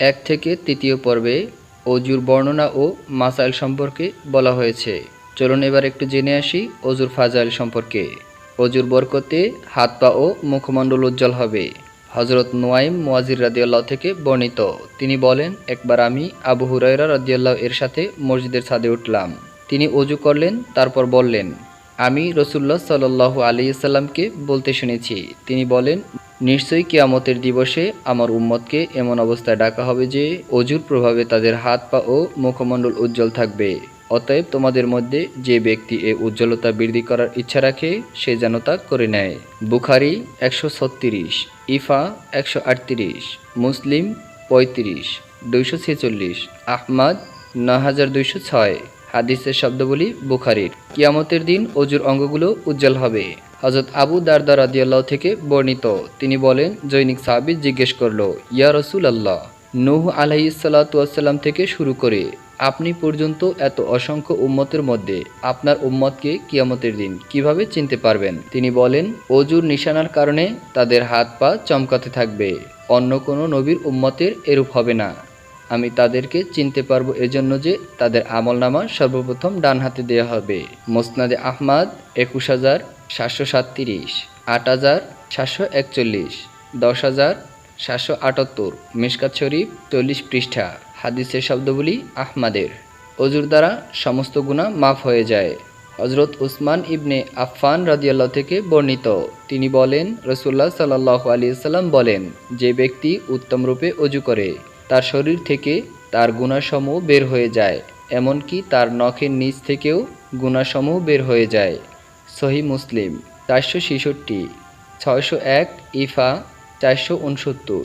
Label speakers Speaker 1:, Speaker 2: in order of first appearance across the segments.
Speaker 1: এক থেকে তৃতীয় পর্বে অজুর বর্ণনা ও মাসাইল সম্পর্কে বলা হয়েছে। চলুন এবার একটু জেনে আসি অজুর ফাজাইল সম্পর্কে। অজুর বরকতে হাত পা ও মুখমণ্ডল উজ্জ্বল হবে। হজরত নোয়াইম মোয়াজির রাদিয়াল্লাহ থেকে বর্ণিত। তিনি বলেন, একবার আমি আবু হুরাইরা রাদিয়াল্লাহ এর সাথে মসজিদের ছাদে উঠলাম। তিনি অজু করলেন, তারপর বললেন, আমি রসুল্লাহ সাল্লাহ আলী সাল্লামকে বলতে শুনেছি। তিনি বলেন নিশ্চয়ই কিয়ামতের দিবসে আমার উম্মতকে এমন অবস্থায় ডাকা হবে যে অজুর প্রভাবে তাদের হাত পা ও মুখমণ্ডল উজ্জ্বল থাকবে। অতএব তোমাদের মধ্যে যে ব্যক্তি এ উজ্জ্বলতা বৃদ্ধি করার ইচ্ছা রাখে, সে যেন তা করে নেয়। বুখারি একশো ছত্রিশ, ইফা একশো আটত্রিশ, মুসলিম পঁয়ত্রিশ, দুইশো ছেচল্লিশ, আহমাদ ন হাজার দুইশো ছয়। হাদিসের শব্দবলী বুখারির। কিয়ামতের দিন অজুর অঙ্গগুলো উজ্জ্বল হবে। হজরত আবু দারদা রাদিয়াল্লাহ থেকে বর্ণিত। তিনি বলেন, জৈনিক সাহাবিদ জিজ্ঞেস করল, ইয়া রসুল আল্লাহ নূহ আলাইসাল্লাতুয়াসাল্লাম থেকে শুরু করে আপনি পর্যন্ত এত অসংখ্য উম্মতের মধ্যে আপনার উম্মতকে কিয়ামতের দিন কীভাবে চিনতে পারবেন? তিনি বলেন, অজুর নিশানার কারণে তাদের হাত পা চমকাতে থাকবে, অন্য কোনো নবীর উম্মতের এরূপ হবে না। আমি তাদেরকে চিনতে পারব এজন্য যে তাদের আমলনামা সর্বপ্রথম ডান হাতে দেওয়া হবে। মোসনাদে আহমাদ, একুশ হাজার সাতশো সাতত্রিশ, আট হাজার সাতশো একচল্লিশ, দশ হাজার সাতশো আটাত্তর। মিসকাত শরীফ চল্লিশ পৃষ্ঠা। হাদিসের শব্দগুলি আহমাদের। অজুর দ্বারা সমস্ত গুণা মাফ হয়ে যায়। হজরত উসমান ইবনে আফফান রাদিয়াল্লাহ থেকে বর্ণিত। তিনি বলেন রসুল্লাহ সাল্লাহ আলী সাল্লাম বলেন, যে ব্যক্তি উত্তম রূপে অজু করে, তার শরীর থেকে তার গুণাসমূহ বের হয়ে যায়, এমনকি তার নখের নিচ থেকেও গুণাসমূহ বের হয়ে যায়। সহি মুসলিম, চারশো ছেষট্টি, ছয়শো এক ইফা, চারশো উনসত্তর।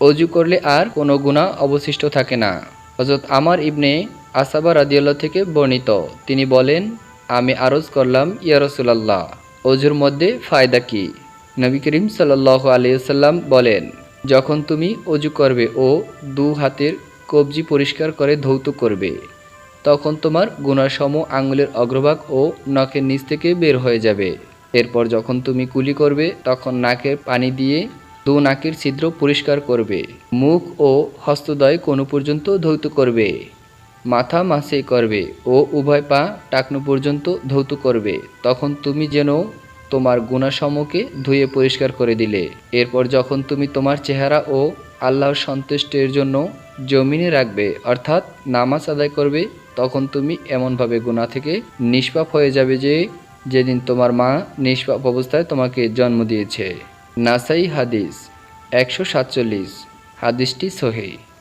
Speaker 1: অজু করলে আর কোনো গুণা অবশিষ্ট থাকে না। হজরত আমার ইবনে আসাবা রাদিয়াল্লাহ থেকে বর্ণিত, তিনি বলেন, আমি আরজ করলাম, ইয়া রসুলাল্লাহ, অজুর মধ্যে ফায়দা কি? নবী করিম সাল্লাহ আলিয়াল্লাম বলেন, যখন তুমি অজু করবে ও দু হাতের কবজি পরিষ্কার করে ধৌত করবে তখন তোমার গুণাসম আঙুলের অগ্রভাগ ও নখের নিচ থেকে বের হয়ে যাবে। এরপর যখন তুমি কুলি করবে, তখন নাকের পানি দিয়ে দু নাকের ছিদ্র পরিষ্কার করবে। মুখ ও হস্তদয় কোনো পর্যন্ত ধৌত করবে। মাথা মাসে করবে ও উভয় পা টাকনো পর্যন্ত ধৌত করবে। তখন তুমি যেন তোমার গুণাসমকে ধুয়ে পরিষ্কার করে দিলে। এরপর যখন তুমি তোমার চেহারা ও আল্লাহর সন্তুষ্টের জন্য জমিনে রাখবে, অর্থাৎ নামাজ আদায় করবে তখন তুমি এমনভাবে গুণা থেকে নিষ্পাপ হয়ে যাবে যে যেদিন তোমার মা নিষ্পাপ অবস্থায় তোমাকে জন্ম দিয়েছে। নাসাই হাদিস একশো সাতচল্লিশ। হাদিসটি সহি।